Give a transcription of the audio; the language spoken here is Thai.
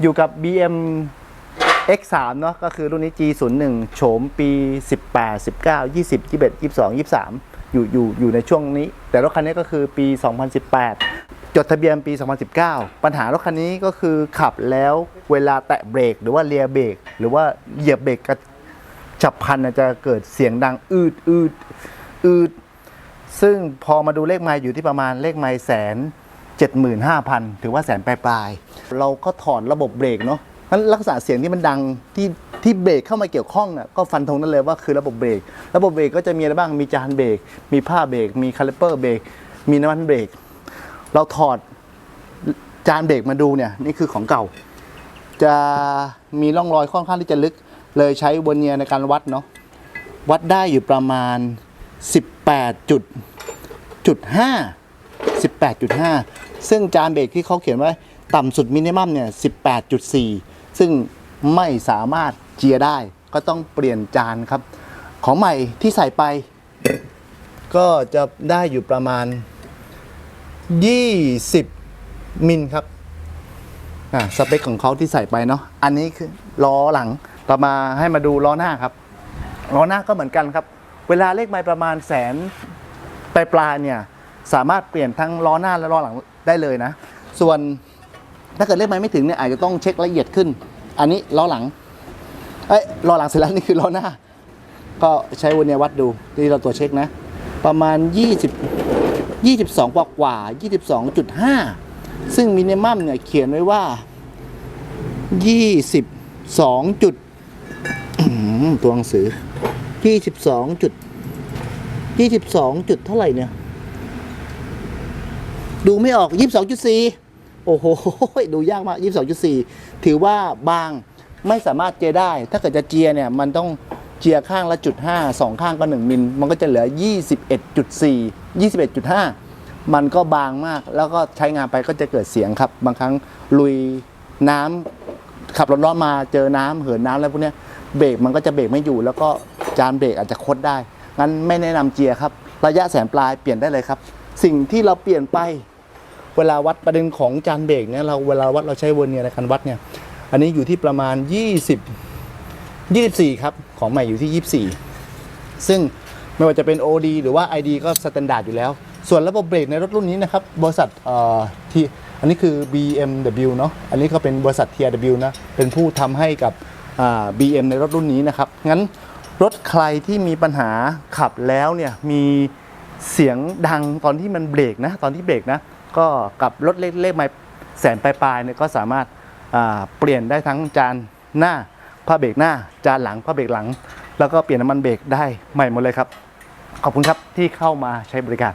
อยู่กับ BM X3 เนาะก็คือรุ่นนี้ G01 โฉมปี 18 19 20 21 22 23 อยู่อยู่อยู่ในช่วงนี้ แต่รถคันนี้ก็คือปี 2018 จดทะเบียนปี 2019 ปัญหารถคันนี้ก็คือขับแล้วเวลาแตะเบรก หรือว่าเลียเบรก หรือว่าเหยียบเบรกกระฉับพลันจะเกิดเสียงดังอืดอืดอืดซึ่งพอมาดูเลขไม้อยู่ที่ประมาณเลขไม้แสน เจ็ดหมื่นห้าพันถือว่าแสนปลายๆ เราก็ถอดระบบเบรกเนาะนั้นลักษณะเสียงที่มันดังที่ที่เบรกเข้ามาเกี่ยวข้องน่ะก็ฟันธงนั่นเลยว่าคือระบบเบรก ระบบเบรกก็จะมีอะไรบ้าง มีจานเบรก มีผ้าเบรก มีคาลิเปอร์เบรก มีน้ำมันเบรก เราถอดจานเบรกมาดูเนี่ยนี่คือของเก่า จะมีร่องรอยค่อนข้างที่จะลึก เลยใช้วอร์เนียในการวัดเนาะ วัดได้อยู่ประมาณ 18จุดจุด5 18.5 ซึ่งจานเบรกที่เขาเขียนไว้ต่ำสุดมินิมัมเนี่ย18.4 ซึ่งไม่สามารถเจียร์ได้ ก็ต้องเปลี่ยนจานครับ ของใหม่ที่ใส่ไป ก็จะได้อยู่ประมาณ 20 มิลครับอ่าสเปคของเขาที่ใส่ไปเนาะอันนี้คือล้อหลังเรามาให้มาดูล้อหน้าครับล้อหน้าก็เหมือนกันครับ เวลาเลขไมล์ประมาณแสนปลายปลายเนี่ยสามารถเปลี่ยนทั้งล้อหน้าและล้อหลัง ได้เลยนะ ส่วนถ้าเกิดเลขไมล์ไม่ถึงเนี่ยอาจจะต้องเช็คละเอียดขึ้น อันนี้ล้อหลังเอ้ยล้อหลังเสร็จแล้วนี่คือล้อหน้า ก็ใช้วันเนียวัดดูที่เราตัวจเช็คนะ ประมาณ 20 22กว่ากว่า22.5 ซึ่งมินิมัมเนี่ยเขียนไว้ว่า 22จุดตัวหนังสือ 22จุด22จุดเท่าไหร่เนี่ย ดูไม่ออก 22.4 โอ้โห ดูยากมาก 22.4 ถือว่าบางไม่สามารถเจียได้ ถ้าเกิดจะเจียเนี่ย มันต้องเจียข้างละจุด5สองข้างก็ 1 มิล มันก็จะเหลือ 21.4 21.5 มันก็บางมาก แล้วก็ใช้งานไปก็จะเกิดเสียงครับ บางครั้งลุยน้ำขับรถร้อนมาเจอน้ำเหินน้ำอะไรพวกนี้เบรกมันก็จะเบรกไม่อยู่ แล้วก็จานเบรกอาจจะคดได้ งั้นไม่แนะนำเจียร์ครับ ระยะแสนปลายเปลี่ยนได้เลยครับ สิ่งที่เราเปลี่ยนไป เวลาวัดประเด็นของจานเบรกเนี่ยเราเวลาวัดเราใช้เวอร์เนียในการวัดเนี่ยอันนี้อยู่ที่ประมาณ 20 24 ครับ ของใหม่อยู่ที่ 24 ซึ่งไม่ว่าจะเป็น OD หรือว่า ID ก็สแตนดาร์ดอยู่แล้ว ส่วนระบบเบรกในรถรุ่นนี้นะครับ บริษัทเอ่อที่อันนี้คือ BMW เนาะอันนี้ก็เป็นบริษัท TRW นะ เป็นผู้ทำให้กับอ่า BM ในรถรุ่นนี้นะครับ งั้นรถใครที่มีปัญหาขับแล้วเนี่ยมีเสียงดังตอนที่มันเบรกนะ ตอนที่เบรกนะ ก็กับรถเล็กๆไม่แสนปลายๆเนี่ยก็สามารถเปลี่ยนได้ทั้งจานหน้าผ้าเบรกหน้า จานหลังผ้าเบรกหลัง แล้วก็เปลี่ยนน้ำมันเบรกได้ใหม่หมดเลยครับ ขอบคุณครับที่เข้ามาใช้บริการ